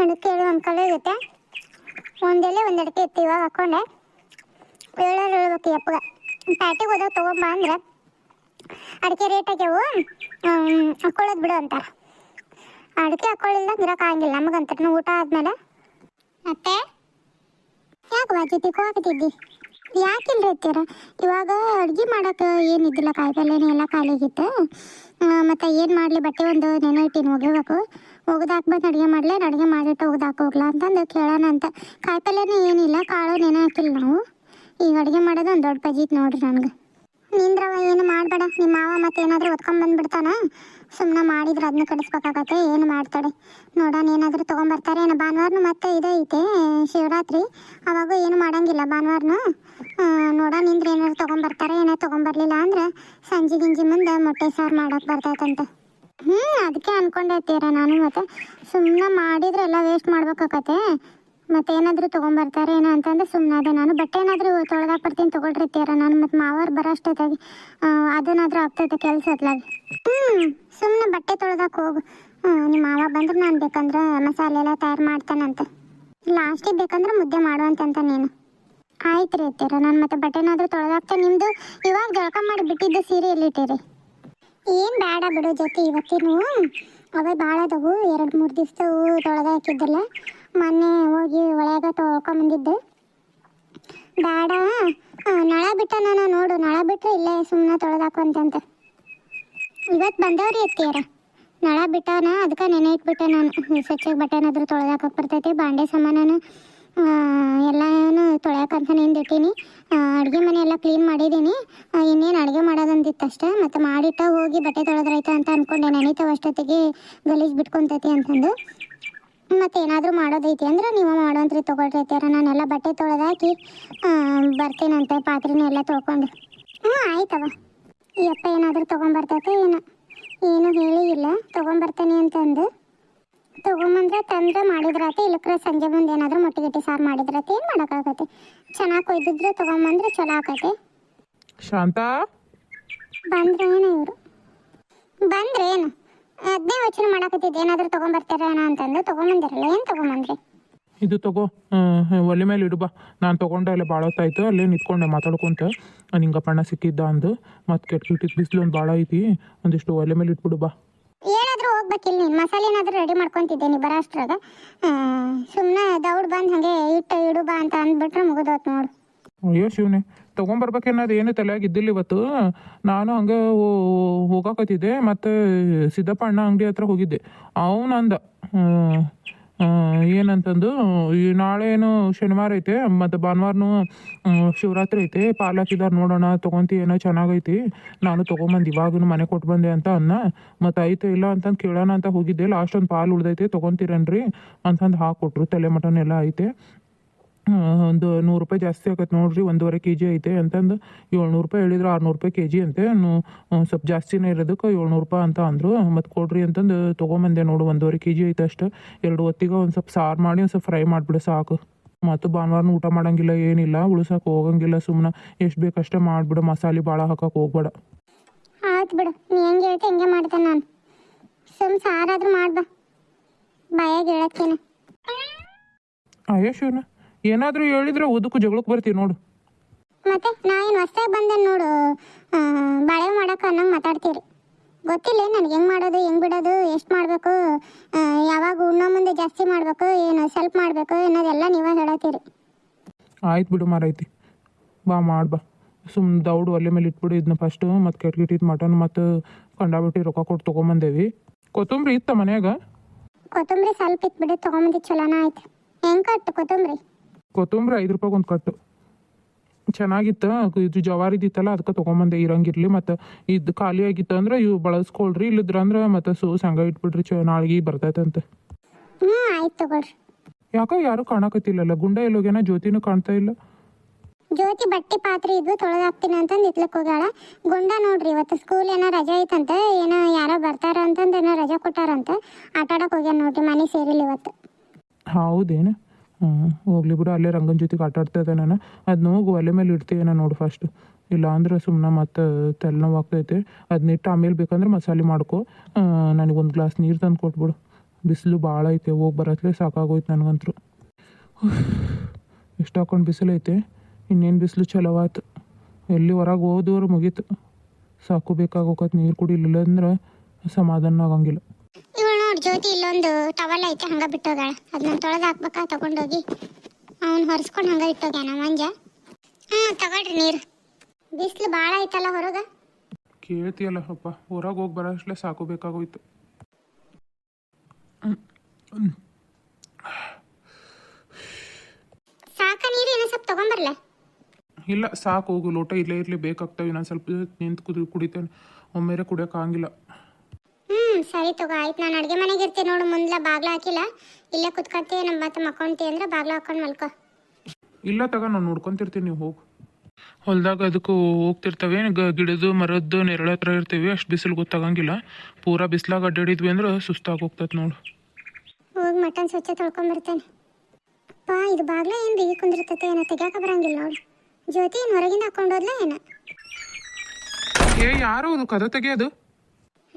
ಅದಕ್ಕೆ ಏಳು ಒಂದು ಕಲೆ ಇರುತ್ತೆ. ಒಂದೆಲೆ ಒಂದು ಅಡಿಕೆ ಇತ್ತು ಇವಾಗ ಹಾಕೊಂಡೆ. ಏಳೋರು ಹೇಳ್ಬೇಕು ಅಪ್ಪಗ ಪ್ಯಾಟಿಗೆ ಹೋದಾಗ ತೊಗೊಂಬ ಅಂದ್ರೆ ಅಡಿಕೆ ರೇಟ್ ಆಗ್ಯಾವು ಹಾಕೊಳ್ಳೋದು ಬಿಡು ಅಂತಾರೆ ಅಡಿಕೆ ಹಾಕೊಳ್ಳಿಲ್ಲ ಗಿರಕ್ಕೆ ಆಗಂಗಿಲ್ಲ ನಮಗಂತ. ಊಟ ಆದ್ಮೇಲೆ. ಮತ್ತೆ? ಯಾಕೆ ಬಾಜಿ ತಿಕ್ಕೋಕತ್ತಿದ್ದಿ ಯಾಕಿಲ್ಲ ಇರ್ತೀರ ಇವಾಗ ಅಡ್ಗೆ ಮಾಡೋಕೆ ಏನಿದ್ದಿಲ್ಲ ಕಾಯಿಪಲ್ಲೆನೇ ಎಲ್ಲ ಖಾಲಿಗಿತ್ತು ಮತ್ತು ಏನು ಮಾಡಲಿ, ಬಟ್ಟೆ ಒಂದು ನೆನೆ ಇಟ್ಟಿನ ಒಗಿಬೇಕು ಒಗ್ದಾಕ್ ಅಡುಗೆ ಮಾಡಲಿ ಅಡುಗೆ ಮಾಡಿಟ್ಟು ಒಗ್ದಾಕ ಹೋಗ್ಲಾ ಅಂತಂದು ಕೇಳೋಣ ಅಂತ. ಕಾಯಿಪಲ್ಲೆನೇ ಏನಿಲ್ಲ, ಕಾಳು ನೆನೆ ಹಾಕಿಲ್ಲ ನಾವು. ಈಗ ಅಡುಗೆ ಮಾಡೋದು ಒಂದು ದೊಡ್ಡ ಪಜೀತ್ ನೋಡ್ರಿ ನನಗೆ. ನಿಂದ್ರವ ಏನು ಮಾಡಬೇಡ. ನಿಮ್ಮ ಮಾವ ಮತ್ತೆ ಏನಾದರೂ ಒತ್ಕೊಂಡ್ಬಂದ್ಬಿಡ್ತಾನ ಸುಮ್ಮನೆ ಮಾಡಿದ್ರೆ ಅದನ್ನ ಕಡಿಸ್ಬೇಕಾಗತ್ತೆ ಏನು ಮಾಡ್ತಾಳೆ? ನೋಡೋಣ, ಏನಾದರೂ ತೊಗೊಂಬರ್ತಾರೆ. ಏನೋ ಭಾನುವಾರನು ಮತ್ತೆ ಇದೇ ಐತೆ ಶಿವರಾತ್ರಿ. ಅವಾಗ ಏನು ಮಾಡೋಂಗಿಲ್ಲ ಭಾನುವಾರನು. ನೋಡೋಣ, ನಿಂದ್ರೆ ಏನಾದ್ರು ತೊಗೊಂಬರ್ತಾರೆ, ಏನೋ ತೊಗೊಂಬರ್ಲಿಲ್ಲ ಅಂದ್ರೆ ಸಂಜೆ ಗಿಂಜಿ ಮುಂದೆ ಮೊಟ್ಟೆ ಸಾರು ಮಾಡೋಕೆ ಬರ್ತೈತಂತೆ. ಹ್ಞೂ ಅದಕ್ಕೆ ಅನ್ಕೊಂಡೆ ತೀರ ನಾನು ಮತ್ತೆ. ಸುಮ್ಮನೆ ಮಾಡಿದ್ರೆ ಎಲ್ಲ ವೇಸ್ಟ್ ಮಾಡ್ಬೇಕಾಕತ್ತೆ ಮತ್ತೆ ಏನಾದರೂ ತೊಗೊಂಬರ್ತಾರೆ, ಏನೋ ಸುಮ್ಮನೆ ಅದೇ ನಾನು. ಬಟ್ಟೆ ಏನಾದರೂ ತೊಳೆದಾಕ್ ಬರ್ತೀನಿ ತೊಗೊಳ್ರಿತ್ತೀರ ನಾನು. ಮತ್ತೆ ಮಾವಾರ್ ಬರೋ ಅಷ್ಟೊತ್ತಾಗಿ ಅದನ್ನಾದ್ರೂ ಆಗ್ತೈತೆ ಕೆಲಸ ಹೊತ್ಲಾಗಿ ಹ್ಞೂ ಸುಮ್ಮನೆ ಬಟ್ಟೆ ತೊಳೆದಾಕ್ ಹೋಗು. ನಿಮ್ಮ ಮಾವ ಬಂದ್ರೆ ನಾನು ಬೇಕಂದ್ರೆ ಮಸಾಲೆ ಎಲ್ಲ ತಯಾರು ಮಾಡ್ತಾನಂತೆ. ಲಾಸ್ಟಿಗೆ ಬೇಕಂದ್ರೆ ಮುದ್ದೆ ಮಾಡುವಂತಂತ ನೀನು. ಆಯ್ತು ರೀ ಅತ್ತೀರ ನಾನು ಮತ್ತೆ ಬಟ್ಟೆನಾದ್ರೂ ತೊಳೆದಾಕ್ತೆ. ನಿಮ್ಮದು ಇವಾಗ ಜಳಕ ಮಾಡಿ ಬಿಟ್ಟಿದ್ದು ಸೀರೆ ಎಲ್ಲಿಟ್ಟಿರಿ ಏನು ಬೇಡ ಬಿಡು ಜೊತೆ ಇವತ್ತಿನೂ ಅವೇ ಭಾಳ ಅದಾವು. ಎರಡು ಮೂರು ದಿವಸ ತೊಳೆದ ಹಾಕಿದ್ದಲ್ಲ. ಮೊನ್ನೆ ಹೋಗಿ ಒಳಗ ತೊಳ್ಕೊಂಬಂದಿದ್ದೆ ಬೇಡ. ನಳ ಬಿಟ್ಟ ನಾನು ನೋಡು. ನಳ ಬಿಟ್ರೆ ಇಲ್ಲೇ ಸುಮ್ಮನೆ ತೊಳೆದಾಕೊಂತಂತ ಇವತ್ತು ಬಂದವ್ರಿ ಎತ್ತೀರ ನಳ ಬಿಟ್ಟಾನ ಅದಕ್ಕೆ ನೆನೆ ಇಟ್ಬಿಟ್ಟೆ ನಾನು. ಸ್ವಚ್ಛಗೆ ಬಟ್ಟೆ ಏನಾದರೂ ತೊಳೆದಾಕಕ್ಕೆ ಬರ್ತೈತೆ. ಬಾಂಡೆ ಸಾಮಾನು ಎಲ್ಲನೂ ತೊಳೆಯಕ್ಕಂತ ನಿಂದಿಟ್ಟೀನಿ ಅಡುಗೆ ಮನೆ ಎಲ್ಲ ಕ್ಲೀನ್ ಮಾಡಿದ್ದೀನಿ ಇನ್ನೇನು ಅಡುಗೆ ಮಾಡೋದಂದಿತ್ತು ಅಷ್ಟೇ. ಮತ್ತು ಮಾಡಿಟ್ಟ ಹೋಗಿ ಬಟ್ಟೆ ತೊಳೆದ್ರಾಯ್ತು ಅಂತ ಅಂದ್ಕೊಂಡೆ ನೆನೀತಾವ ಅಷ್ಟೊತ್ತಿಗೆ ಗಲೀಜು ಬಿಟ್ಕೊಂತೈತಿ ಅಂತಂದು. ಮತ್ತೆ ಏನಾದರೂ ಮಾಡೋದೈತಿ ಅಂದ್ರೆ ನೀವು ಮಾಡೋಂತ್ರಿ ತೊಗೊಳ್ರೈತಾರ ನಾನೆಲ್ಲ ಬಟ್ಟೆ ತೊಳೆದಾಕಿ ಬರ್ತೀನಂತೆ ಪಾತ್ರೆನ ಎಲ್ಲ ತೊಳ್ಕೊಂಡು. ಹ್ಞೂ ಆಯ್ತವ ಈ ಅಪ್ಪ ಏನಾದರೂ ತೊಗೊಂಬರ್ತೈತೆ ಏನು. ಏನು ಹೇಳಿ ಇಲ್ಲ ತೊಗೊಂಬರ್ತೇನೆ ಅಂತಂದು. ತೊಗೊಂಬಂದ್ರೆ ತಂದ್ರೆ ಮಾಡಿದ್ರತೆ ಇಲ್ಲಕ್ರೆ ಸಂಜೆ ಮುಂದೆ ಏನಾದರೂ ಮೊಟ್ಟೆ ಗಿಟ್ಟಿ ಸಾರು ಮಾಡಿದ್ರಾತೆ ಏನು ಮಾಡೋಕ್ಕಾಗತ್ತೆ? ಚೆನ್ನಾಗಿ ಕೊಯ್ದಿದ್ರೆ ತಗೊಂಬಂದ್ರೆ ಚಲೋ ಆಗತ್ತೆ ಶಾಂತಾ? ಬಂದ್ರೆ ಏನು ಇವರು? ಬಂದ್ರೆ ಏನು? ಅದನ್ನೇ ಯೋಚನೆ ಮಾಡಕತ್ತಿದ್ದೆ ಏನಾದರೂ ತೊಗೊಂಬರ್ತಾರ ಏನೋ ಅಂತಂದು. ತಗೊಂಬಂದಿರಲ್ಲ ಏನು ತೊಗೊಂಬಂದ್ರಿ? ಇದು ತಗೋ ಒಲೆ ಮೇಲೆ ಇಡು ಬಾ. ನಾನು ತೊಗೊಂಡೆ ಅಲ್ಲೇ ಭಾಳ ಹೊತ್ತಾಯ್ತು ಅಲ್ಲೇ ನಿಂತ್ಕೊಂಡೆ ಮಾತಾಡ್ಕೊಂತ. ನಿಂಗಪ್ಪಣ್ಣ ಸಿಕ್ಕಿದ್ದ ಅಂದು. ಮತ್ತೆ ಕೆಟ್ಟ ಕೆಟ್ಟಿದ್ದು ಬಿಸಿಲು ಒಂದು ಭಾಳ ಐತಿ. ಒಂದಿಷ್ಟು ಒಲೆ ಮೇಲೆ ಇಟ್ಬಿಡು ಬಾ. ಹೋಗ್ಬೇಕಿಲ್ಲ ಮಸಾಲೆ ಏನಾದರೂ ರೆಡಿ ಮಾಡ್ಕೊಂತಿದ್ದೆ ನೀ ಬರೋ ಅಷ್ಟ್ರಾಗ ಸುಮ್ಮನೆ ದೌಡ್ ಬಂದು ಹಾಗೆ ಇಟ್ಟು ಇಡು ಬಾ ಅಂತ ಅಂದ್ಬಿಟ್ರೆ ಮುಗಿದೋತ್ ನೋಡು. ಅಯ್ಯೋ ಶಿವನೇ ತೊಗೊಂಬರ್ಬೇಕನ್ನೋದು ಏನು ತಲೆಯಾಗ ಇದ್ದಿಲ್ಲ ಇವತ್ತು. ನಾನು ಹಂಗೆ ಹೋಗಾಕತ್ತಿದ್ದೆ, ಮತ್ತು ಸಿದ್ದಪ್ಪ ಅಣ್ಣ ಅಂಗಡಿ ಹತ್ರ ಹೋಗಿದ್ದೆ. ಅವನಂದ ಏನಂತಂದು, ಈ ನಾಳೆ ಏನು ಶನಿವಾರ ಐತೆ, ಮತ್ತು ಭಾನುವಾರನು ಶಿವರಾತ್ರಿ ಐತೆ ಪಾಲಾಕಿದಾರ ನೋಡೋಣ, ತೊಗೊಂತಿ ಏನೋ ಚೆನ್ನಾಗೈತಿ, ನಾನು ತೊಗೊಂಬಂದು ಇವಾಗೂ ಮನೆ ಕೊಟ್ಟು ಬಂದೆ ಅಂತ ಅನ್ನ, ಮತ್ತು ಐತೆ ಇಲ್ಲ ಅಂತಂದು ಕೇಳೋಣ ಅಂತ ಹೋಗಿದ್ದೆ ಲಾಸ್ಟ್ ಒಂದು ಪಾಲು ಉಳ್ದೈತೆ, ತೊಗೊಂತೀರೇನ್ರಿ, ಅಂತಂದು ಹಾಕ್ಕೊಟ್ರು ತಲೆ ಮಟನ್ ಎಲ್ಲ ಐತೆ. ಒಂದು ನೂರು ರೂಪಾಯಿ ಜಾಸ್ತಿ ಆಗತ್ತೆ ನೋಡ್ರಿ ಒಂದೂವರೆ ಕೆ ಜಿ ಐತೆ ಅಂತಂದು. ಏಳ್ನೂರು ರೂಪಾಯಿ ಹೇಳಿದ್ರು ಆರ್ನೂರು ರೂಪಾಯಿ ಕೆ ಜಿ ಅಂತೆ ಸ್ವಲ್ಪ ಜಾಸ್ತಿನೇ ಇರೋದಕ್ಕೆ ಏಳ್ನೂರು ರೂಪಾಯಿ ಅಂತ ಅಂದರು. ಮತ್ತು ಕೊಡ್ರಿ ಅಂತಂದು ತೊಗೊಂಬಂದೆ ನೋಡು ಒಂದೂವರೆ ಕೆ ಜಿ ಐತೆ ಅಷ್ಟು. ಎರಡು ಹೊತ್ತಿಗೆ ಒಂದು ಸ್ವಲ್ಪ ಸಾರು ಮಾಡಿ ಒಂದು ಸ್ವಲ್ಪ ಫ್ರೈ ಮಾಡಿಬಿಡು ಸಾಕು. ಮತ್ತು ಭಾನುವಾರನ ಊಟ ಮಾಡೋಂಗಿಲ್ಲ ಏನಿಲ್ಲ ಉಳಿಸೋಕೆ ಹೋಗಂಗಿಲ್ಲ ಸುಮ್ಮನೆ ಎಷ್ಟು ಬೇಕಷ್ಟೇ ಮಾಡಿಬಿಡು ಮಸಾಲೆ ಭಾಳ ಹಾಕಕ್ಕೆ ಹೋಗ್ಬೇಡ. ಆಯ್ತು ಬಿಡು ನೀ ಹೆಂಗೆ ಹೇಳ್ತಿ ಹೆಂಗೆ ಮಾಡ್ತೇನೆ ನಾನು. ಸುಮ್ಮ ಸಾರಾದ್ರೂ ಮಾಡ್ಬಾ. ಬಾಯಾಗ ಹೇಳತ್ತೇನೆ ಅಯ್ಯೋ ಶಿವನ ಏನಾದರೂ ಹೇಳಿದ್ರೆ ಉದಕ್ಕೂ ಜಗಳಕ್ಕೆ ಬರ್ತೀವಿ ನೋಡು. ಮತ್ತೆ ನಾ ಏನು ಹೊಸ್ದಾಗಿ ಬಂದೆ ನೋಡು ಬಾಳೆ ಮಾಡಕ್ಕೆ ಅನ್ನಂಗೆ ಮಾತಾಡ್ತೀರಿ. ಗೊತ್ತಿಲ್ಲ ನನಗೆ ಹೆಂಗೆ ಮಾಡೋದು ಹೆಂಗೆ ಬಿಡೋದು ಎಷ್ಟು ಮಾಡಬೇಕು ಯಾವಾಗ ಉಣ್ಣೋ ಮುಂದೆ ಜಾಸ್ತಿ ಮಾಡಬೇಕು ಏನು ಸ್ವಲ್ಪ ಮಾಡಬೇಕು ಅನ್ನೋದೆಲ್ಲ ನೀವೇ ಹೇಳತ್ತೀರಿ. ಆಯ್ತು ಬಿಡು ಮಾರೈತಿ. ಬಾ ಮಾಡಿ ಬಾ. ಸುಮ್ಮನೆ ದೌಡು ಒಲೆ ಮೇಲೆ ಇಟ್ಬಿಡು ಇದನ್ನ ಫಸ್ಟು ಮತ್ತು ಇದ್ ಮಟನ್ ಮತ್ತು ಕಂಡಾಬಿಟ್ಟು ರೊಕ್ಕ ಕೊಟ್ಟು ತೊಗೊಂಬಂದೇವಿ. ಕೊತ್ತಂಬರಿ ಇತ್ತ ಮನ್ಯಾಗ? ಕೊತ್ತಂಬರಿ ಸ್ವಲ್ಪ ಇಟ್ಬಿಡು ತೊಗೊಂಬಂದಿ ಚಲೋನ ಆಯ್ತು. ಹೆಂಗೆ ಕಟ್ ಕೊತ್ತಂಬರಿ? ಕೊತ್ತಂಬರಿ ಐದು ರೂಪಾಯಿಗೆ ಒಂದು ಕಟ್ಟು. ಚೆನ್ನಾಗಿತ್ತು? ಇದು ಜವಾರಿದಿತ್ತಲ್ಲ ಅದಕ್ಕೆ ತೊಗೊಂಬಂದೆ. ಇರಂಗಿರ್ಲಿ ಮತ್ತು ಇದು ಖಾಲಿ ಆಗಿತ್ತು ಅಂದ್ರೆ ಇವು ಬಳಸ್ಕೊಳ್ರಿ ಇಲ್ಲದ್ರ ಅಂದ್ರೆ ಮತ್ತೆ ಸೋಸ್ ಹಂಗೆ ಇಟ್ಬಿಡ್ರಿ ಚ ನಾಳೆಗೆ ಬರ್ತೈತಂತೆ. ಯಾಕೋ ಯಾರು ಕಾಣಕತ್ತಿಲ್ಲಲ್ಲ ಗುಂಡ ಎಲ್ಲೋಗೇನ ಜ್ಯೋತಿನೂ ಕಾಣ್ತಾ ಇಲ್ಲ. ಜ್ಯೋತಿ ಬಟ್ಟೆ ಪಾತ್ರೆ ಇದ್ವು ತೊಳೆದಾಕ್ತೀನಿ ಅಂತಂದು ಇತ್ಲಕ್ಕೆ ಹೋಗ್ಯಾಳ. ಗುಂಡ ನೋಡ್ರಿ ಇವತ್ತು ಸ್ಕೂಲ್ ಏನೋ ರಜೆ ಐತಂತೆ ಏನೋ ಯಾರೋ ಬರ್ತಾರ ಅಂತಂದು ಏನೋ ರಜೆ ಕೊಟ್ಟಾರಂತೆ. ಆಟ ಆಡಕ್ಕೆ ಹೋಗ್ಯಾನ ನೋಡ್ರಿ ಮನೆ ಸೇರಿಲ್ಲ ಇವತ್ತು. ಹೌದೇನು? ಹೋಗ್ಲಿ ಬಿಡು, ಅಲ್ಲೇ ರಂಗನ ಜೊತೆಗೆ ಆಟ ಆಡ್ತಾ ನಾನು. ಅದು ನೋವು ಒಲೆ ಮೇಲೆ ಇಡ್ತೀಯೇನೋ ನೋಡು ಫಸ್ಟ್ ಇಲ್ಲ ಅಂದ್ರೆ ಸುಮ್ಮನೆ ಮತ್ತೆ ತಲೆನೋವು ಆಗ್ತೈತೆ. ಅದನ್ನಿಟ್ಟು ಆಮೇಲೆ ಬೇಕಂದ್ರೆ ಮಸಾಲೆ ಮಾಡ್ಕೊ. ನನಗೊಂದು ಗ್ಲಾಸ್ ನೀರು ತಂದು ಕೊಟ್ಬಿಡು. ಬಿಸಿಲು ಭಾಳ ಐತೆ, ಹೋಗಿ ಬರತ್ಲೆ ಸಾಕಾಗೋಯ್ತು ನನಗಂತೂ ಎಷ್ಟು ಹಾಕೊಂಡು ಬಿಸಿಲು ಐತೆ ಇನ್ನೇನು ಬಿಸಿಲು ಚಲೋ ಆಯ್ತು ಎಲ್ಲಿ ಹೊರಗೆ ಹೋದವ್ರು ಮುಗೀತು. ಸಾಕು ಬೇಕಾಗೋಕತ್ ನೀರು ಕುಡಿಲಿಲ್ಲ ಅಂದ್ರೆ ಸಮಾಧಾನ ಆಗಂಗಿಲ್ಲ. ಜ್ಯೋತಿ ಇಲ್ಲೊಂದು ಟವಲ್ ಐತೆ ಹಂಗ ಬಿಟ್ಟೋಗಾಳ. ಅದನ್ನ ತೊಳೆದು ಹಾಕ್ಬೇಕಾ ತಗೊಂಡೋಗಿ ಅವ್ನು ಹೊರಿಸ್ಕೊಂಡು ಹಂಗ ಇಟ್ಟೋಗ್ಯಾನ ಮಂಜ. ಹ್ಮ್ ತಗೊಳ್ರಿ ನೀರು. ಬಿಸಿಲು ಭಾಳ ಐತಲ್ಲ ಹೊರಗ? ಕೇಳ್ತಿಯಲ್ಲ ಅಪ್ಪ ಹೊರಗೆ ಹೋಗಿ ಬರೋಷ್ಟೇ ಸಾಕು ಬೇಕಾಗೋಯ್ತು. ಸಾಕ ನೀರು ಏನೋ ಸ್ವಲ್ಪ ತಗೊಂಬರ್ಲ? ಇಲ್ಲ ಸಾಕು ಹೋಗು. ಲೋಟ ಇಲ್ಲೇ ಇರಲಿ ಬೇಕಾಗ್ತವೆ. ಇನ್ನೊಂದು ಸ್ವಲ್ಪ ನಿಂತು ಕುದಿ ಕುಡಿತೇನೆ. ಒಮ್ಮೆರೆ ಕುಡಿಯೋಕ್ಕಾಗಿಲ್ಲ ಹ್ಞೂ ಸರಿ ತಗೋ ಆಯ್ತು. ನಾನು ಅಡುಗೆ ಮನೆಗೆ ಇರ್ತೀನಿ ನೋಡು ಮುಂದ್ಲ ಬಾಗ್ಲ ಹಾಕಿಲ್ಲ. ಇಲ್ಲೇ ಕುತ್ಕೊಂತೀವಿ ನಮ್ಮ ಮತ್ತೆ ಮಕ್ಕೊಂತಿ ಅಂದ್ರೆ ಬಾಗ್ಲ ಹಾಕೊಂಡು ಮಲ್ಕೋ. ಇಲ್ಲ ತಗ ನಾನು ನೋಡ್ಕೊಂತಿರ್ತೀನಿ ನೀವು ಹೋಗು. ಹೊಲದಾಗ ಅದಕ್ಕೂ ಹೋಗ್ತಿರ್ತವೆ ಗ ಗಿಡದ್ದು ಮರದ್ದು ನೆರಳು ಹತ್ರ ಇರ್ತೀವಿ ಅಷ್ಟು ಬಿಸಿಲು ಗೊತ್ತಾಗಂಗಿಲ್ಲ. ಪೂರಾ ಬಿಸಿಲಾಗ ಅಡ್ಡಾಡಿದ್ವಿ ಅಂದ್ರೆ ಸುಸ್ತಾಗಿ ಹೋಗ್ತದೆ ನೋಡು. ಹೋಗಿ ಮಟನ್ ಸ್ವಚ್ಛ ತೊಳ್ಕೊಂಬರ್ತೇನೆ. ಅಪ್ಪ ಇದು ಬಾಗ್ಲ ಏನು ಬಿಗಿ ಕುಂದಿರ್ತೈತೆ ಏನೋ ತೆಗ್ಯಾಕ ಬರಂಗಿಲ್ಲ ನೋಡು. ಜ್ಯೋತಿ ಏನು ಹೊರಗಿಂದ ಹಾಕೊಂಡೋದ್ಲ ಏನ? ಏ ಯಾರು ಅದು ಕದ ತೆಗಿಯೋದು.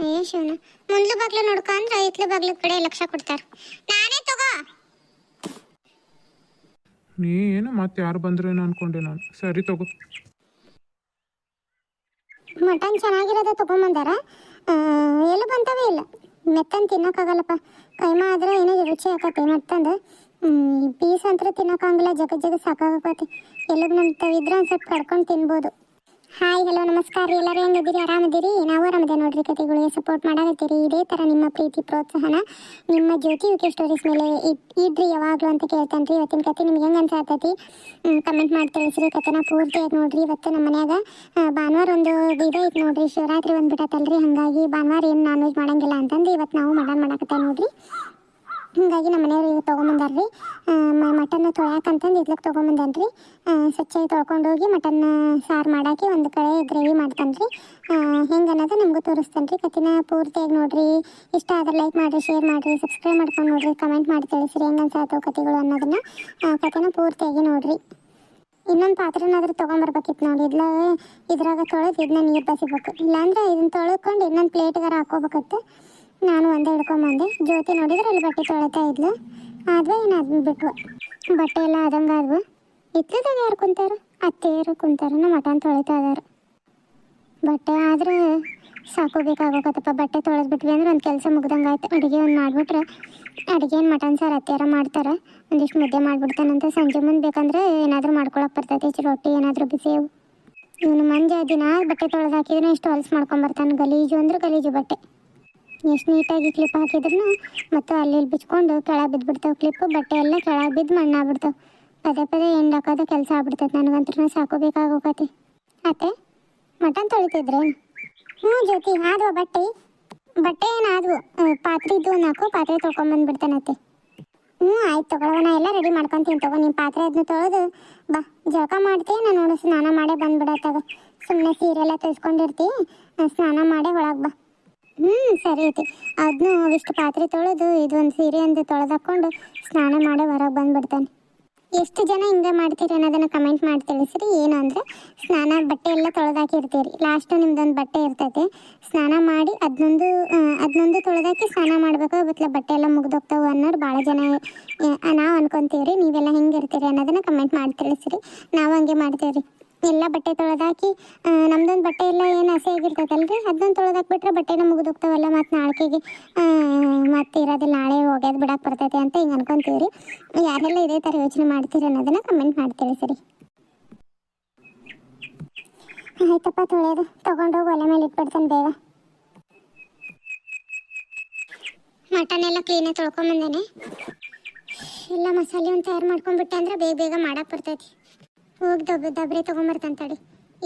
ಏ ಶಿವನ ಮುಂದ್ಲು ಬಾಗ್ಲು ನೋಡ್ಕೊ ಅಂದ್ರೆ ಐತ್ಲು ಬಾಗ್ಲು ಕಡೆ ಲಕ್ಷ ಕೊಡ್ತಾರೆ. ನಾನೇ ತಗೋ. ನೀ ಏನು ಮತ್ತೆ ಯಾರು ಬಂದ್ರು ಅನ್ಕೊಂಡೆ ನಾನು. ಸರಿ ತಗೋ. ಮಟನ್ ಚೆನ್ನಾಗಿರೋದ ತಗೊಂಬಂದಾರ ಎಲ್ಲೂ ಬಂತವೇ ಇಲ್ಲ. ಮೆತ್ತನ್ ತಿನ್ನಕ್ಕಾಗಲ್ಲಪ್ಪ ಕೈಮಾ ಆದ್ರೆ ಏನೋ ರುಚಿ ಆಕತಿ ಮತ್ತಂದ. ಪೀಸ್ ಅಂತ ತಿನ್ನಕ್ಕಾಗಲ್ಲ ಜಗ ಜಗ ಸಾಕಾಗತಿ ಎಲ್ಲದು ನಮ್ಮ ತವಿದ್ರೆ ಒಂದು ಸ್ವಲ್ಪ ಕಡ್ಕೊಂಡು ತಿನ್ಬೋದು. ಹಾಯ್ ಹಲೋ ನಮಸ್ಕಾರ ರೀ ಎಲ್ಲರೂ. ಹೆಂಗಿದ್ದೀರಿ? ಆರಾಮದಿರಿ ನಾವು ಆರಾಮದೆ ನೋಡ್ರಿ ಕತೆಗಳಿಗೆ ಸಪೋರ್ಟ್ ಮಾಡಾಕತ್ತೀರಿ? ಇದೇ ಥರ ನಿಮ್ಮ ಪ್ರೀತಿ, ಪ್ರೋತ್ಸಾಹನ ನಿಮ್ಮ ಜ್ಯೋತಿ ಯುಕೆ ಸ್ಟೋರೀಸ್ ಮೇಲೆ ಇಡ್ರಿ ಯಾವಾಗಲೂ ಅಂತ ಕೇಳ್ತಾನೆ ರೀ. ಇವತ್ತಿನ ಕತೆ ನಿಮ್ಗೆ ಹೆಂಗೆ ಅನ್ಸಾತೈತಿ? ಕಮೆಂಟ್ ಮಾಡಿ ತಿಳಿಸ್ರಿ ಕತೆನ ಪೂರ್ತಿಯಾಗಿ ನೋಡ್ರಿ. ಇವತ್ತು ನಮ್ಮ ಮನ್ಯಾಗ ಭಾನುವಾರ ಒಂದು ಇದು ಐತೆ ನೋಡ್ರಿ. ಶಿವರಾತ್ರಿ ಒಂದು ಬಿಟ್ಟತ್ತಲ್ರಿ ಹಾಗಾಗಿ ಭಾನುವಾರ ಏನು ನಾನ್ ವೆಜ್ ಮಾಡಂಗಿಲ್ಲ ಅಂತಂದು ಇವತ್ತು ನಾವು ಮಾಡೋಣ ಮಾಡಕತ್ತೆ ನೋಡ್ರಿ. ಹಿಂಗಾಗಿ ನಮ್ಮ ಮನೆಯವ್ರು ಈಗ ತೊಗೊಂಬಂದಾರ್ರಿ. ಮಟನ್ ತೊಳ್ಯಾಕಂತಂದು ಇದ್ಲಕ್ಕೆ ತೊಗೊಂಬಂದನ್ರಿ. ಸ್ವಚ್ಛಾಗಿ ತೊಳ್ಕೊಂಡೋಗಿ ಮಟನ್ ಸಾರು ಮಾಡಾಕಿ ಒಂದು ಕಡೆ ಗ್ರೇವಿ ಮಾಡ್ತಾನ್ರಿ ಹೆಂಗೆ ಅನ್ನೋದು ನಿಮಗೂ ತೋರಿಸ್ತಾನೆ ರೀ ಕತಿನ ಪೂರ್ತಿಯಾಗಿ ನೋಡಿರಿ. ಇಷ್ಟ ಆದ್ರೆ ಲೈಕ್ ಮಾಡಿರಿ ಶೇರ್ ಮಾಡಿರಿ ಸಬ್ಸ್ಕ್ರೈಬ್ ಮಾಡ್ಕೊಂಡು ನೋಡಿರಿ ಕಮೆಂಟ್ ಮಾಡಿ ತಿಳಿಸ್ರಿ. ಹೆಂಗೆ ಅನ್ಸಾತವು ಕತೆಗಳು ಅನ್ನೋದನ್ನ ಕತೆನ ಪೂರ್ತಿಯಾಗಿ ನೋಡಿರಿ. ಇನ್ನೊಂದು ಪಾತ್ರೆನಾದ್ರೂ ತೊಗೊಂಬರ್ಬೇಕಿತ್ತು ನೋಡಿ. ಇದ್ಲ, ಇದ್ರಾಗ ತೊಳೆದು ಇದನ್ನ ನೀರು ಬಸಿಬೇಕು. ಇಲ್ಲಾಂದ್ರೆ ಇದನ್ನ ತೊಳ್ಕೊಂಡು ಇನ್ನೊಂದು ಪ್ಲೇಟ್ಗಾರ ಹಾಕೋಬೇಕತ್ತು ನಾನು ಒಂದೇ ಹಿಡ್ಕೊಂಬಂದೆ. ಜ್ಯೋತಿ ನೋಡಿದ್ರೆ ಅಲ್ಲಿ ಬಟ್ಟೆ ತೊಳಿತಾ ಇದ್ಲು. ಆದ್ವೆ ಏನು ಅದನ್ನ ಬಟ್ಟೆ ಎಲ್ಲ ಆದಂಗೆ ಆದ್ವು ಇತ್ತದಾಗ ಯಾರು ಕುಂತಾರು? ಅತ್ತೆಯರು ಕುಂತಾರು. ಮಟನ್ ತೊಳಿತಾ ಇದಾರ. ಬಟ್ಟೆ ಆದ್ರೆ ಸಾಕು ಬೇಕಾಗೋಕತ್ತಪ್ಪ ಬಟ್ಟೆ ತೊಳೆದು ಬಿಟ್ವಿ ಅಂದ್ರೆ ಒಂದು ಕೆಲಸ ಮುಗ್ದಂಗೆ ಆಯ್ತು. ಅಡುಗೆ ಒಂದು ಮಾಡಿಬಿಟ್ರೆ ಅಡುಗೆ ಏನು ಮಟನ್ ಸಾರು ಅತ್ತೆಯರ ಮಾಡ್ತಾರೆ? ಒಂದಿಷ್ಟು ಮುದ್ದೆ ಮಾಡಿಬಿಡ್ತಾನಂತ ಸಂಜೆ ಮುಂದೆ ಬೇಕಂದ್ರೆ ಏನಾದರೂ ಮಾಡ್ಕೊಳಕ್ಕೆ ಬರ್ತೈತಿ. ರೊಟ್ಟಿ ಏನಾದರೂ ಬಿಸಿವು. ಇವನು ಮಂಜ ದಿನ ಬಟ್ಟೆ ತೊಳೆದು ಹಾಕಿದ್ರೆ ಇಷ್ಟು ಹೊಲ್ಸ್ ಮಾಡ್ಕೊಂಡ್ ಬರ್ತಾನೆ. ಗಲೀಜು ಅಂದ್ರೆ ಗಲೀಜು ಬಟ್ಟೆ. ಎಷ್ಟು ನೀಟಾಗಿ ಕ್ಲಿಪ್ ಹಾಕಿದ್ರು ಮತ್ತು ಅಲ್ಲಿ ಬಿಚ್ಕೊಂಡು ಕೆಳಗೆ ಬಿದ್ದುಬಿಡ್ತಾವೆ ಕ್ಲಿಪ್ ಬಟ್ಟೆ ಎಲ್ಲ ಕೆಳಗೆ ಬಿದ್ದು ಮಣ್ಣಾಗ್ಬಿಡ್ತಾವೆ. ಪದೇ ಪದೇ ಎಂಡ್ ಹಾಕೋದು ಕೆಲಸ ಆಗ್ಬಿಡ್ತೈತೆ. ನನಗಂತೂ ಸಾಕೋಬೇಕಾಗೋಕತಿ ಅತ್ತೆ ಮಟನ್ ತೊಳಿತಿದ್ರೆ ಹ್ಞೂ ಜ್ಯೋತಿ ಆದ್ವ ಬಟ್ಟೆ. ಬಟ್ಟೆ ಏನಾದ್ವು? ಆ, ಪಾತ್ರೆ ಇದ್ದು ನಾಲ್ಕು ಪಾತ್ರೆ ತೊಳ್ಕೊಂಬಂದ್ಬಿಡ್ತಾನತ್ತೆ ಹ್ಞೂ ಆಯ್ತು ತಗೊಳ್ಳೋಣ ಎಲ್ಲ ರೆಡಿ ಮಾಡ್ಕೊಂತೀನಿ ತಗೋ. ನಿಮ್ಮ ಪಾತ್ರೆ ಅದನ್ನ ತೊಳೆದು ಬಾ. ಜಳಕ ಮಾಡ್ತೀನಿ ನಾನು ನೋಡು ಸ್ನಾನ ಮಾಡೇ ಬಂದ್ಬಿಡತ್ತಾಗ. ಸುಮ್ಮನೆ ಸೀರೆ ಎಲ್ಲ ಸ್ನಾನ ಮಾಡೇ ಒಳಗೆ ಬಾ. ಹ್ಞೂ ಸರಿ ಐತಿ ಅದನ್ನು ಅವಿಷ್ಟು ಪಾತ್ರೆ ತೊಳೆದು ಇದೊಂದು ಸೀರೆ ಅಂತ ತೊಳೆದಾಕೊಂಡು ಸ್ನಾನ ಮಾಡಿ ಹೊರಗೆ ಬಂದ್ಬಿಡ್ತಾನೆ. ಎಷ್ಟು ಜನ ಹಿಂಗೆ ಮಾಡ್ತೀರಿ ಅನ್ನೋದನ್ನು ಕಮೆಂಟ್ ಮಾಡಿ ತಿಳಿಸ್ರಿ. ಏನು ಅಂದರೆ, ಸ್ನಾನ ಬಟ್ಟೆ ಎಲ್ಲ ತೊಳೆದಾಕಿರ್ತೀರಿ. ಲಾಸ್ಟು ನಿಮ್ದೊಂದು ಬಟ್ಟೆ ಇರ್ತೈತೆ. ಸ್ನಾನ ಮಾಡಿ ಅದನ್ನೊಂದು ಅದನ್ನೊಂದು ತೊಳೆದಾಕಿ ಸ್ನಾನ ಮಾಡಬೇಕು? ಬತ್ಲ ಬಟ್ಟೆ ಎಲ್ಲ ಮುಗ್ದೋಗ್ತಾವೆ ಅನ್ನೋರು ಭಾಳ ಜನ ನಾವು ಅನ್ಕೊಂತೀವಿ ನೀವೆಲ್ಲ ಹೆಂಗೆ ಇರ್ತೀರಿ ಅನ್ನೋದನ್ನು ಕಮೆಂಟ್ ಮಾಡಿ ತಿಳಿಸ್ರಿ. ನಾವು ಹಂಗೆ ಮಾಡ್ತೀವಿ ಎಲ್ಲ ಬಟ್ಟೆ ತೊಳೆದಾಕಿ ನಮ್ದೊಂದು ಬಟ್ಟೆ ಎಲ್ಲ ಏನು ಹಸಿ ಆಗಿರ್ತೈತಲ್ರಿ? ಅದನ್ನ ತೊಳೆದಾಕ್ಬಿಟ್ರೆ ಬಟ್ಟೆನ ಮುಗಿದೋಗ್ತಾವಲ್ಲ ಮತ್ತು ನಾಳೆಗೆ ಮತ್ತೆ ಇರೋದಿಲ್ಲ ನಾಳೆ ಹೋಗ್ಯಾದ ಬಿಡಕ್ಕೆ ಬರ್ತೈತೆ ಅಂತ ಹಿಂಗೆ ಅನ್ಕೊಂತೀವಿ ರೀ ಯಾರೆಲ್ಲ ಇದೇ ಥರ ಯೋಚನೆ ಮಾಡ್ತೀರಿ ಅನ್ನೋದನ್ನ ಕಮೆಂಟ್ ಮಾಡ್ತೀವಿ ಸರಿ. ಆಯ್ತಪ್ಪ ತೊಳೆಯೋದು ತೊಗೊಂಡೋಗಿ ಒಲೆ ಮೇಲೆ ಇಟ್ಬಿಡ್ತೇನೆ ಬೇಗ. ಮಟನ್ ಎಲ್ಲ ಕ್ಲೀನಾಗಿ ತೊಳ್ಕೊಂಬಂದೇನೆ ಎಲ್ಲ ಮಸಾಲೆ ಒಂದು ತಯಾರು ಮಾಡ್ಕೊಂಡ್ಬಿಟ್ಟೆ ಅಂದ್ರೆ ಬೇಗ ಬೇಗ ಮಾಡಕ್ಕೆ ಬರ್ತೈತಿ. ಹೋಗಿ ದಬ್ ದಬ್ರಿ ತೊಗೊಂಬರ್ತಾನೆ ತಡಿ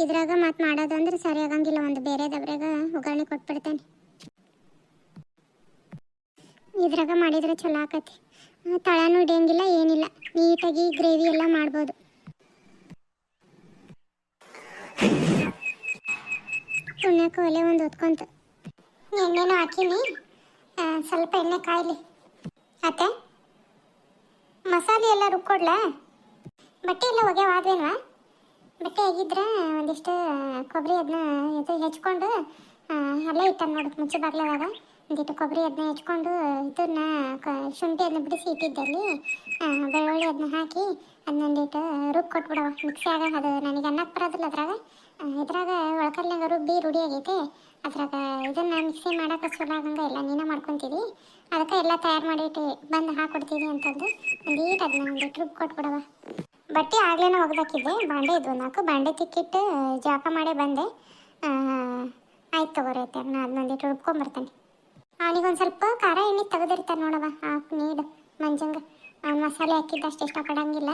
ಇದ್ರಾಗ ಮತ್ತೆ ಮಾಡೋದು ಅಂದ್ರೆ ಸರಿ ಆಗಂಗಿಲ್ಲ, ಒಂದು ಬೇರೆ ದಬ್ರೆಗ ಒಗ್ಗರಣೆ ಕೊಟ್ಬಿಡ್ತಾನೆ. ಇದ್ರಾಗ ಮಾಡಿದ್ರೆ ಚಲೋ ಆಕತಿ. ತಳನು ಹಿಡಿಯಂಗಿಲ್ಲ ಏನಿಲ್ಲ. ನೀಟಾಗಿ ಗ್ರೇವಿ ಎಲ್ಲ ಮಾಡ್ಬೋದು. ಪುಣ್ಯಕ್ಕೆ ಒಲೆ ಒಂದು ಹೊತ್ಕೊಂತ. ಎಣ್ಣೆನೂ ಹಾಕಿನಿ. ಸ್ವಲ್ಪ ಎಣ್ಣೆ ಕಾಯ್ಲಿ. ಅತ್ತೆ, ಮಸಾಲೆ ಎಲ್ಲ ರುಬ್ಕೊಡ್ಲಾ? ಬಟ್ಟೆ ಎಲ್ಲ ಒಗೆವಾದ್ವೇನಾ ಬಟ್ಟೆ ಆಗಿದ್ರೆ ಒಂದಿಷ್ಟು ಕೊಬ್ಬರಿ ಅದನ್ನ ಇದು ಹೆಚ್ಕೊಂಡು ಅಲ್ಲೇ ಇಟ್ಟಾನ ನೋಡು, ಮುಚ್ಚಿ ಬಾಗ್ಲವಾಗ ಒಂದಿಟ್ಟು ಕೊಬ್ಬರಿ ಅದನ್ನ ಹೆಚ್ಕೊಂಡು, ಇದನ್ನ ಶುಂಠಿ ಅದನ್ನ ಬಿಡಿಸಿ ಇಟ್ಟಿದ್ದಲ್ಲಿ ಬೆಳ್ಳುಳ್ಳಿ ಅದನ್ನ ಹಾಕಿ ಅದನ್ನೊಂದಿಟ್ಟು ರುಬ್ಬಿ ಕೊಟ್ಬಿಡವ ಮಿಕ್ಸಿಯಾಗ ಅದು ನನಗೆ ಅನ್ನಕ್ಕೆ ಬರೋದಿಲ್ಲ ಅದ್ರಾಗ. ಇದ್ರಾಗ ಒಳಕಲ್ನಾಗ ರುಬ್ಬಿ ರೂಢಿ ಆಗೈತೆ. ಅದ್ರಾಗ ಇದನ್ನ ಮಿಕ್ಸಿ ಮಾಡೋಕೆ ಚಲೋ ಆಗಂಗ ಎಲ್ಲ ನೀನೇ ಮಾಡ್ಕೊತೀವಿ. ಅದಕ್ಕೆ ಎಲ್ಲ ತಯಾರು ಮಾಡಿಟ್ಟು ಬಂದು ಹಾಕೊಡ್ತೀವಿ ಅಂತಂದು ಒಂದೀಟ್ ಅದನ್ನ ಒಂದು ರುಬ್ಬಿ ಕೊಟ್ಬಿಡವ ಬಟ್ಟೆ ಆಗ್ಲೇನೋ ಒಗ್ದಾಕಿದ್ದೆ. ಬಾಂಡೆ ಇದ್ವು ನಾಲ್ಕು. ಬಾಂಡೆ ತಿಕ್ಕಿಟ್ಟು ಜಾಕ ಮಾಡೇ ಬಂದೆ. ಆಯ್ತು ತಗೋರಿ ಆಯ್ತು ನಾನು ಅದನ್ನೊಂದಿಟ್ಟು ಹುಡ್ಕೊಂಬರ್ತೇನೆ ಅವನಿಗೊಂದು ಸ್ವಲ್ಪ ಖಾರ ಎಣ್ಣೆ ತೆಗೆದಿರ್ತಾರೆ ನೋಡವ ಹಾಕಿ ನೀಡು, ಮಂಜಂಗೆ. ಅವ್ನು ಮಸಾಲೆ ಅಷ್ಟು, ಇಷ್ಟಪಡಂಗಿಲ್ಲ.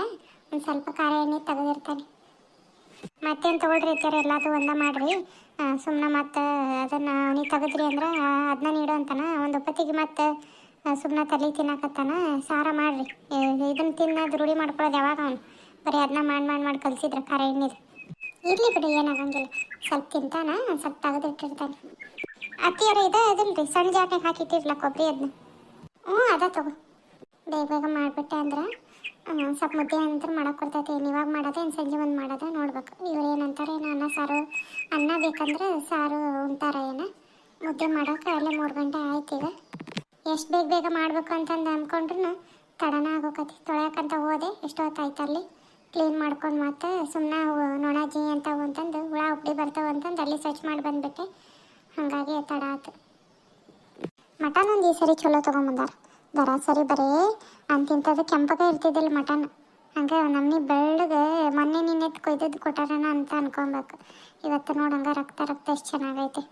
ಒಂದು ಸ್ವಲ್ಪ ಖಾರ ಎಣ್ಣೆ ತೆಗೆದಿರ್ತಾನೆ. ಮತ್ತೇನು ತೊಗೊಳ್ರಿ ಇರ್ತಾರೆ ಎಲ್ಲದು ಒಂದ ಮಾಡ್ರಿ. ಸುಮ್ಮನೆ ಮತ್ತೆ ಅದನ್ನು ಅವನಿಗೆ ತೆಗೆದ್ರಿ ಅಂದ್ರೆ ಅದನ್ನ ನೀಡು ಅಂತಾನ. ಒಂದು ಒಪ್ಪತ್ತಿಗೆ ಮತ್ತೆ ಸುಮ್ಮನೆ ತಲೆ ತಿನ್ನಕತ್ತಾನ. ಸಾರ ಮಾಡ್ರಿ. ಇದನ್ನ ತಿನ್ನೋದು ರೂಢಿ ಮಾಡ್ಕೊಳ್ಳೋದು ಯಾವಾಗ ಅವನು? ಬರೀ ಅದನ್ನ ಮಾಡಿ ಮಾಡಿ ಮಾಡಿ ಕಲಿಸಿದ್ರೆ ಖಾರ ಎಣ್ಣೆದು ಇರಲಿ ಬಿಡಿ, ಏನಾಗಂಗಿಲ್ಲ. ಸ್ವಲ್ಪ ತಿಂತಾನ, ಸ್ವಲ್ಪ ತೆಗೆದಿಟ್ಟಿರ್ತಾನೆ ಅತ್ತಿಯರ ಇದೆ ರೀ ಸಣ್ಣ ಜಾಟ್ನಾಗ ಹಾಕಿಟ್ಟಿರ್ಲ ಕೊಬ್ಬರಿ ಅದನ್ನ ಹ್ಞೂ, ಅದ ತಗೋ. ಬೇಗ ಬೇಗ ಮಾಡಿಬಿಟ್ಟೆ ಅಂದ್ರೆ ಸ್ವಲ್ಪ ಮುದ್ದೆ ಅಂತ ಮಾಡಕ್ಕೆ ಕೊಡ್ತೈತೆ ಏನು ಇವಾಗ ಮಾಡೋದು ಏನು ಸಂಜೆ ಒಂದು ಮಾಡೋದು ನೋಡ್ಬೇಕು. ಇವ್ರು ಏನಂತಾರೆ ಏನು ಅನ್ನ ಸಾರು, ಅನ್ನ ಬೇಕಂದ್ರೆ ಸಾರು ಉಂಟಾರ ಏನು? ಮುದ್ದೆ ಮಾಡೋಕೆ ಅಲ್ಲೇ ಮೂರು ಗಂಟೆ ಆಯ್ತು ಈಗ. ಎಷ್ಟು ಬೇಗ ಬೇಗ ಮಾಡಬೇಕು ಅಂತಂದು ಅಂದ್ಕೊಂಡ್ರು ತಡನ ಆಗೋಕತಿ. ತೊಳೆಯೋಕಂತ ಹೋದೆ ಎಷ್ಟೊತ್ತು ಆಯ್ತು ಅಲ್ಲಿ? ಕ್ಲೀನ್ ಮಾಡ್ಕೊಂಡು ಮತ್ತೆ ಸುಮ್ಮನೆ ನೋಣಾಜಿ ಅಂತಾವು ಅಂತಂದು ಹುಳ ಉಪ್ಪಡಿ ಬರ್ತಾವ ಅಂತಂದು ಅಲ್ಲಿ ಸ್ವಚ್ಛ ಮಾಡಿ ಬಂದ್ಬಿಟ್ಟೆ ಹಾಗಾಗಿ ತಡ ಆಯ್ತು ಮಟನ್ ಒಂದು ಈ ಸರಿ ಚಲೋ ತೊಗೊಂಬಂದಾರ. ದರ ಸರಿ ಬರೀ ಅಂತಿಂಥದ್ದು ಕೆಂಪಗ ಇರ್ತಿದ್ದಿಲ್ಲ ಮಟನ್. ಹಂಗೆ ನಮ್ಮನಿ ಬೆಳ್ಳಗೆ ಮೊನ್ನೆ ನಿನ್ನೆ ಕೊಯ್ದದ್ದು ಕೊಟ್ಟಾರಣ ಅಂತ ಅನ್ಕೊಬೇಕು. ಇವತ್ತು ನೋಡಂಗ ರಕ್ತ ರಕ್ತ ಎಷ್ಟು ಚೆನ್ನಾಗೈತೆ.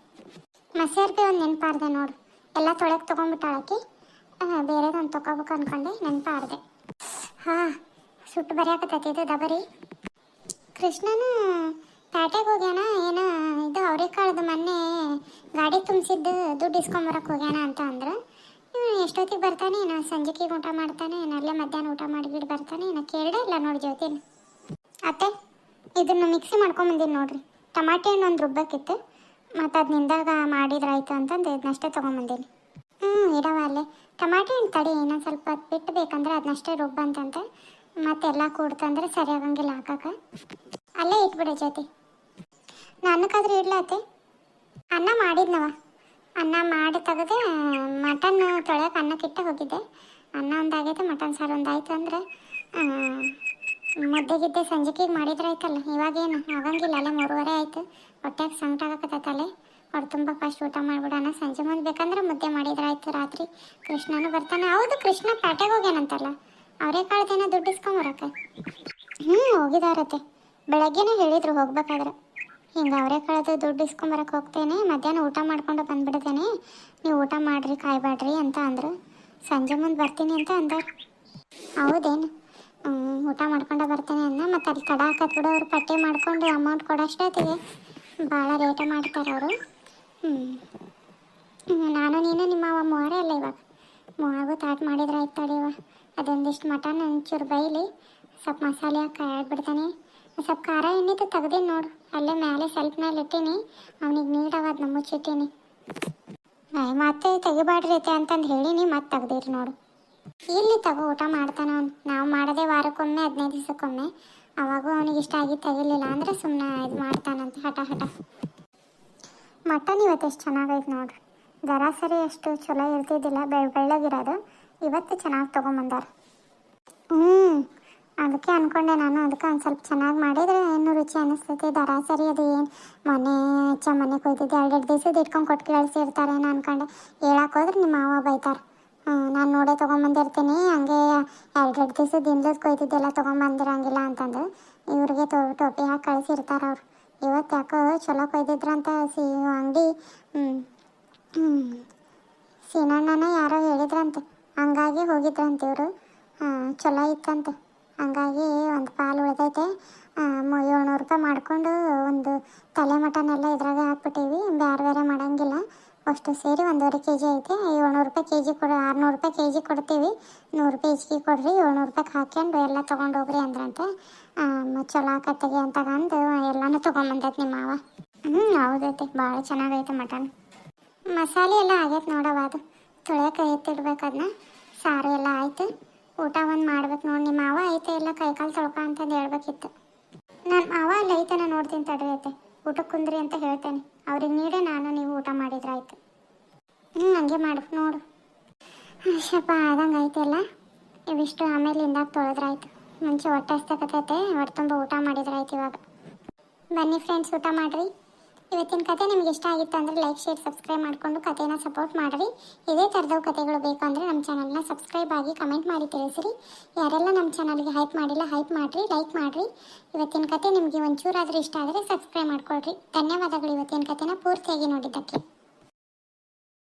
ಮಸೇರ್ಪಿ ಒಂದು ನೆನಪಾರ್ದೆ ನೋಡು. ಎಲ್ಲ ತೊಳೆಗೆ ತೊಗೊಂಬಿಟ್ಟಾಳಕಿ. ಬೇರೆದೊಂದು ತೊಗೋಬೇಕು ಅಂದ್ಕೊಂಡೆ ನೆನಪಾರ್ದೆ. ಹಾಂ ಸುಟ್ಟು ಬರೆಯಾಕತ್ತೈತಿ ಇದು ದಬರಿ ಕೃಷ್ಣನ ಪ್ಯಾಟೆಗೆ ಹೋಗ್ಯಾನ, ಏನು ಇದು ಅವ್ರೆಕಾಳ್ದು ಮೊನ್ನೆ ಗಾಡಿ ತುಂಬಿಸಿದ್ದು ದುಡ್ಡು ಇಸ್ಕೊಂಬರಕ್ಕೆ ಹೋಗ್ಯಾನ ಅಂತ ಅಂದ್ರೆ. ಇವನು ಎಷ್ಟೊತ್ತಿಗೆ ಬರ್ತಾನೆ ನಾ ಸಂಜೆಕಿಗೆ ಊಟ ಮಾಡ್ತಾನೆ ನಾನು ಅಲ್ಲೇ ಮಧ್ಯಾಹ್ನ ಊಟ ಮಾಡಿಬಿಟ್ಟು ಬರ್ತಾನೆ ನಾ ಕೇಳೇ ಇಲ್ಲ ನೋಡಿ ಜ್ಯೋತಿನ. ಅತ್ತೆ, ಇದನ್ನು ಮಿಕ್ಸಿ ಮಾಡ್ಕೊಂಬಂದಿನಿ ನೋಡ್ರಿ. ಟಮಾಟೆ ಹಣ್ಣು ಒಂದು ರುಬ್ಬಕ್ಕಿತ್ತು ಮತ್ತು ಅದು ನಿಂದಾಗ ಮಾಡಿದ್ರಾಯ್ತು ಅಂತಂದು ಇದನ್ನಷ್ಟೇ ತೊಗೊಂಬಂದೀನಿ ಹ್ಞೂ ಇಡವ ಅಲ್ಲೇ. ಟಮಾಟೆ ಹಣ್ಣು ತಡಿ ಏನೋ ಸ್ವಲ್ಪ ಬಿಟ್ಟು ಬೇಕಂದ್ರೆ ಅದನ್ನಷ್ಟೇ ರುಬ್ಬಂತಂತೆ. ಮತ್ತೆಲ್ಲ ಕೂಡ್ತಂದ್ರೆ ಸರಿಯಾಗಂಗಿಲ್ಲ ಹಾಕಕ ಹಾಕಕ್ಕೆ ಅಲ್ಲೇ ಇಟ್ಬಿಡೋ ಜೊತೆ ನನಗಾದ್ರೆ ಇಡ್ಲತ್ತೆ ಅನ್ನ ಮಾಡಿದ್ನವ ಅನ್ನ ಮಾಡಿ ತೆಗೆದೆ ಮಟನ್ ತೊಳೆಯೋಕೆ ಅನ್ನಕ್ಕಿಟ್ಟ ಹೋಗಿದ್ದೆ. ಅನ್ನ ಒಂದಾಗೈತೆ ಮಟನ್ ಸಾರು ಒಂದಾಯ್ತು ಅಂದ್ರೆ ಆ, ಮುದ್ದೆ ಗಿದ್ದೆ ಸಂಜೆಗೆ ಮಾಡಿದ್ರೆ ಆಯ್ತಲ್ಲ ಇವಾಗೇನು ಆಗಂಗಿಲ್ಲ ಅಲ್ಲೇ ಮೂರುವರೆ ಆಯ್ತು. ಹೊಟ್ಟೆಗೆ ಸಂಕಟ ಆಗಕತ್ತಲೆ ಹೊಟ್ಟೆ ತುಂಬ ಫಸ್ಟ್ ಊಟ ಮಾಡಿಬಿಡೋಣ ಸಂಜೆ ಮುಂದೆ ಬೇಕಂದ್ರೆ ಮುದ್ದೆ ಮಾಡಿದ್ರೆ ಆಯ್ತು ರಾತ್ರಿ ಕೃಷ್ಣನು ಬರ್ತಾನೆ. ಹೌದು ಕೃಷ್ಣ ಪೇಟೆಗೆ ಹೋಗ್ಯಾನಂತಲ್ಲ. ಅವರೇ ಕಾಳ್ದೇನ ದುಡ್ಡು ಇಸ್ಕೊಂಬರಕ್ಕೆ ಹ್ಞೂ ಹೋಗಿದಾರತ್ತೆ ಬೆಳಗ್ಗೆನೇ ಹೇಳಿದ್ರು ಹೋಗ್ಬೇಕಾದ್ರೆ. ಹಿಂಗೆ ಅವರೇ ಕಳೆದು ದುಡ್ಡು ಇಸ್ಕೊಂಬರಕ್ಕೆ ಹೋಗ್ತೇನೆ, ಮಧ್ಯಾಹ್ನ ಊಟ ಮಾಡ್ಕೊಂಡು ಬಂದ್ಬಿಡ್ತೇನೆ. ನೀವು ಊಟ ಮಾಡಿರಿ ಕಾಯ್ಬೇಡ್ರಿ ಅಂತ ಅಂದರು. ಸಂಜೆ ಮುಂದೆ ಬರ್ತೀನಿ ಅಂತ ಅಂದರು. ಹೌದೇನು? ಊಟ ಮಾಡ್ಕೊಂಡು ಬರ್ತೇನೆ ಅಂದ ಮತ್ತು ಅಲ್ಲಿ ತಡ ಹಾಕತ್ ಬಿಡು, ಅವ್ರು ಪಟ್ಟಿ ಮಾಡ್ಕೊಂಡು ಅಮೌಂಟ್ ಕೊಡೋಷ್ಟೊತ್ತಿಗೆ ಭಾಳ ರೇಟ ಮಾಡ್ತಾರೆ ಅವರು. ಹ್ಞೂ ನಾನು ನೀನು ನಿಮ್ಮ ಅವ ಮೂವರೇ ಅಲ್ಲ ಇವಾಗ. ಮೂವಾಗೂ ತಾಟ್ ಮಾಡಿದ್ರೆ ಆಯ್ತು ಅದೊಂದಿಷ್ಟು ಮಟನ್ ಒಂಚೂರು ಬೈಲಿ ಸ್ವಲ್ಪ ಮಸಾಲೆ ಹಾಕಿ ಆಡ್ಬಿಡ್ತಾನೆ ಸ್ವಲ್ಪ ಖಾರ ಎಣ್ಣೆದು ತೆಗ್ದೀನಿ ನೋಡು. ಅಲ್ಲೇ ಮೇಲೆ ಸ್ವಲ್ಪ ಮೇಲೆ ಇಟ್ಟೀನಿ. ಅವನಿಗೆ ನೀಡವಾದ ನಮ್ಮ ಮುಚ್ಚಿಟ್ಟೀನಿ ಮತ್ತೆ ತೆಗಿಬಾಡ್ರಿ ಐತೆ ಅಂತಂದು ಹೇಳೀನಿ ಮತ್ತೆ ತೆಗ್ದಿರಿ ನೋಡು. ಇಲ್ಲಿ ತಗೋ, ಊಟ ಮಾಡ್ತಾನೆ ಅವನು. ನಾವು ಮಾಡೋದೇ ವಾರಕ್ಕೊಮ್ಮೆ, ಹದಿನೈದು ದಿವಸಕ್ಕೊಮ್ಮೆ. ಅವಾಗೂ ಅವನಿಗೆ ಇಷ್ಟ ಆಗಿ ತೆಗಿಲಿಲ್ಲ ಅಂದರೆ ಸುಮ್ಮನೆ ಇದು ಮಾಡ್ತಾನಂತ, ಹಠ ಹಠ. ಮಟನ್ ಇವತ್ತು ಎಷ್ಟು ಚೆನ್ನಾಗೈತೆ ನೋಡ್ರಿ. ದರಾಸರಿ ಅಷ್ಟು ಚಲೋ ಇರ್ತಿದ್ದಿಲ್ಲ ಬೆಳ್ ಬೆಳ್ಳಗಿರೋದು ಇವತ್ತು ಚೆನ್ನಾಗಿ ತೊಗೊಂಬಂದಾರ ಹ್ಞೂ ಅದಕ್ಕೆ ಅನ್ಕೊಂಡೆ ನಾನು ಅದಕ್ಕೆ ಒಂದು ಸ್ವಲ್ಪ ಚೆನ್ನಾಗಿ ಮಾಡಿದ್ರೆ ಏನು ರುಚಿ ಅನ್ನಿಸ್ತೈತಿ ದರ ಸರಿ ಅದು ಏನು ಮೊನ್ನೆ ಹೆಚ್ಚ ಮೊನ್ನೆ ಕೊಯ್ದಿದ್ದೆ ಎರಡು ದಿವಸದ ಇಟ್ಕೊಂಡು ಕೊಟ್ಟು ಕಳಿಸಿರ್ತಾರೇನೋ ಅನ್ಕೊಂಡೆ. ಹೇಳಕ್ಕೆ ಹೋದ್ರೆ ನಿಮ್ಮ ಮಾವ ಬೈತಾರೆ. ನಾನು ನೋಡೇ ತೊಗೊಂಬಂದಿರ್ತೀನಿ ಹಂಗೆ ಎರಡೆರಡು ದಿವಸದ ಹಿಂದದ ಕೊಯ್ದಿದ್ದೆಲ್ಲ ತೊಗೊಂಬಂದಿರಂಗಿಲ್ಲ ಅಂತಂದು ಇವ್ರಿಗೆ ತೊ ಟೋಪಿ ಹಾಕಿ ಕಳಿಸಿರ್ತಾರೆ ಅವ್ರು. ಇವತ್ತು ಯಾಕೋ ಚಲೋ ಕೊಯ್ದಿದ್ರಂತ ಸಿ ಅಂಗಡಿ ಹ್ಞೂ ಹ್ಞೂ ಸೀನಣ್ಣನ ಯಾರೋ ಹೇಳಿದ್ರಂತೆ. ಹಂಗಾಗಿ ಹೋಗಿದ್ರಂತೆ ಇವರು ಚಲೋ ಇತ್ತಂತೆ. ಹಂಗಾಗಿ ಒಂದು ಪಾಲು ಉಳ್ದೈತೆ. ಏಳ್ನೂರು ರೂಪಾಯಿ ಮಾಡಿಕೊಂಡು ಒಂದು ತಲೆ ಮಟನ್ ಎಲ್ಲ ಇದ್ರಾಗ ಹಾಕ್ಬಿಟ್ಟೀವಿ. ಬೇರೆ ಬೇರೆ ಮಾಡೋಂಗಿಲ್ಲ. ಅಷ್ಟು ಸೇರಿ ಒಂದೂವರೆ ಕೆ ಜಿ ಐತೆ. ಏಳ್ನೂರು ರೂಪಾಯಿ ಕೆ ಜಿ ಕೊಡು, ಆರುನೂರು ರೂಪಾಯಿ ಕೆ ಜಿ ಕೊಡ್ತೀವಿ. ನೂರು ರೂಪಾಯಿ ಹೆಚ್ಚಿಗೆ ಕೊಡ್ರಿ, ಏಳ್ನೂರು ರೂಪಾಯಿಗೆ ಹಾಕ್ಯಂಡು ಎಲ್ಲ ತೊಗೊಂಡು ಹೋಗ್ರಿ ಅಂದ್ರಂತೆ. ಚಲೋ ಆಕತ್ತಿಗೆ ಅಂತ ಅಂದು ಎಲ್ಲನೂ ತೊಗೊಂಬಂದೈತೆ ನಿಮ್ಮ ಮಾವ. ಹ್ಞೂ ಹೌದೈತೆ. ಭಾಳ ಚೆನ್ನಾಗೈತೆ ಮಟನ್. ಮಸಾಲೆ ಎಲ್ಲ ಆಗೈತೆ ನೋಡವ ತೊಳೆಯಕ್ಕೆ ಎತ್ತಿಡ್ಬೇಕು ಅದನ್ನ ಸಾರಿ ಎಲ್ಲ ಆಯ್ತು. ಊಟ ಒಂದು ಮಾಡ್ಬೇಕು ನೋಡಿ. ನಿಮ್ಮ ಮಾವ ಐತೆ ಎಲ್ಲ ಕೈಕಾಲು ತೊಳ್ಕ ಅಂತಂದು ಹೇಳ್ಬೇಕಿತ್ತು. ನನ್ನ ಮಾವ ಅಲ್ಲಿ ಐತೆ ನೋಡ್ತೀನಿ ತಡಿ ಐತೆ ಊಟಕ್ಕೆ ಕುಂದ್ರಿ ಅಂತ ಹೇಳ್ತೇನೆ. ಅವ್ರಿಗೆ ನೀಡೆ ನಾನು ನೀವು ಊಟ ಮಾಡಿದ್ರಾಯ್ತು ಹ್ಞೂ ಹಂಗೆ ಮಾಡು, ನೋಡು. ಶಪ ಆದಂಗೆ ಆಯ್ತಲ್ಲ ಇವಿಷ್ಟು ಆಮೇಲೆ ಇಂದಾಗ ತೊಳೆದ್ರಾಯ್ತು ಮುಂಚೆ ಹೊಟ್ಟೆ ಹಸ್ತಕತೈತೆ ಹೊಟ್ಟೆ ತುಂಬ ಊಟ ಮಾಡಿದ್ರಾಯ್ತು ಇವಾಗ. ಬನ್ನಿ ಫ್ರೆಂಡ್ಸ್ ಊಟ ಮಾಡಿರಿ. ಇವತ್ತಿನ ಕತೆ ನಿಮ್ಗೆ ಇಷ್ಟ ಆಗಿತ್ತು ಅಂದರೆ ಲೈಕ್ ಶೇರ್ ಸಬ್ಸ್ಕ್ರೈಬ್ ಮಾಡಿಕೊಂಡು ಕಥೆನ ಸಪೋರ್ಟ್ ಮಾಡಿರಿ. ಇದೇ ಥರದ ಕತೆಗಳು ಬೇಕು ಅಂದರೆ ನಮ್ಮ ಚಾನಲ್ನ ಸಬ್ಸ್ಕ್ರೈಬ್ ಆಗಿ ಕಮೆಂಟ್ ಮಾಡಿ ತಿಳಿಸಿರಿ. ಯಾರೆಲ್ಲ ನಮ್ಮ ಚಾನಲ್ಗೆ ಹೈಪ್ ಮಾಡಿಲ್ಲ ಹೈಪ್ ಮಾಡಿರಿ ಲೈಕ್ ಮಾಡಿರಿ. ಇವತ್ತಿನ ಕತೆ ನಿಮಗೆ ಒಂಚೂರಾದರೂ ಇಷ್ಟ ಆದರೆ ಸಬ್ಸ್ಕ್ರೈಬ್ ಮಾಡ್ಕೊಳ್ರಿ. ಧನ್ಯವಾದಗಳು ಇವತ್ತಿನ ಕತೆನ ಪೂರ್ತಿಯಾಗಿ ನೋಡಿದ್ದಕ್ಕೆ.